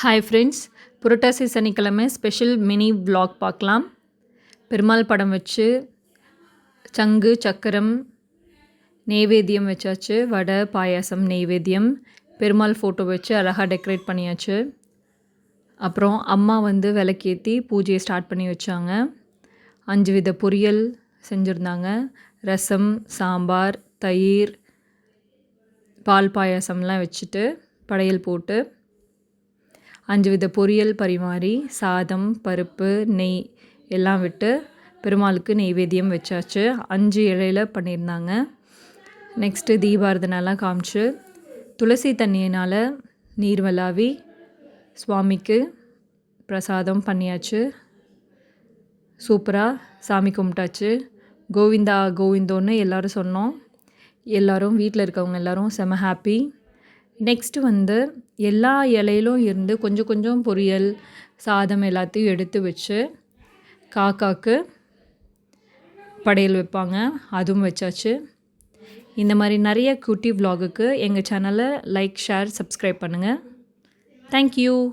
Hi friends புரட்டாசி சனிக்கிழமை special mini vlog பார்க்கலாம். பெருமாள் படம் வச்சு சங்கு சக்கரம் நெய்வேத்தியம் வச்சாச்சு வடை பாயாசம் நெய்வேத்தியம் பெருமாள் ஃபோட்டோ வச்சு அழகாக டெக்கரேட் பண்ணியாச்சு. அப்புறம் அம்மா வந்து விளக்கேற்றி பூஜையை ஸ்டார்ட் பண்ணி வச்சாங்க. அஞ்சு வித பொரியல் செஞ்சுருந்தாங்க. ரசம் சாம்பார் தயிர் பால் பாயாசம்லாம் வச்சுட்டு படையல் போட்டு அஞ்சு வித பொரியல் பரிமாறி சாதம் பருப்பு நெய் எல்லாம் விட்டு பெருமாளுக்கு நெய்வேத்தியம் வச்சாச்சு. அஞ்சு இலையில் பண்ணியிருந்தாங்க. நெக்ஸ்ட்டு தீபாரதனெல்லாம் காமிச்சு துளசி தண்ணியினால் நீர் வலாவி சுவாமிக்கு பிரசாதம் பண்ணியாச்சு. சூப்பராக சாமி கும்பிட்டாச்சு. கோவிந்தா கோவிந்தோன்னு எல்லோரும் சொன்னோம். எல்லோரும் வீட்டில் இருக்கவங்க எல்லோரும் செம ஹாப்பி நெக்ஸ்ட்டு வந்து எல்லா இலையிலும் இருந்து கொஞ்சம் கொஞ்சம் பொரியல் சாதம் எல்லாத்தையும் எடுத்து வச்சு காக்காக்கு படையல் வைப்பாங்க. அதுவும் வச்சாச்சு. இந்த மாதிரி நிறைய குட்டி விலாகுக்கு எங்கள் சேனலை லைக் ஷேர் சப்ஸ்கிரைப் பண்ணுங்கள் தேங்க்யூ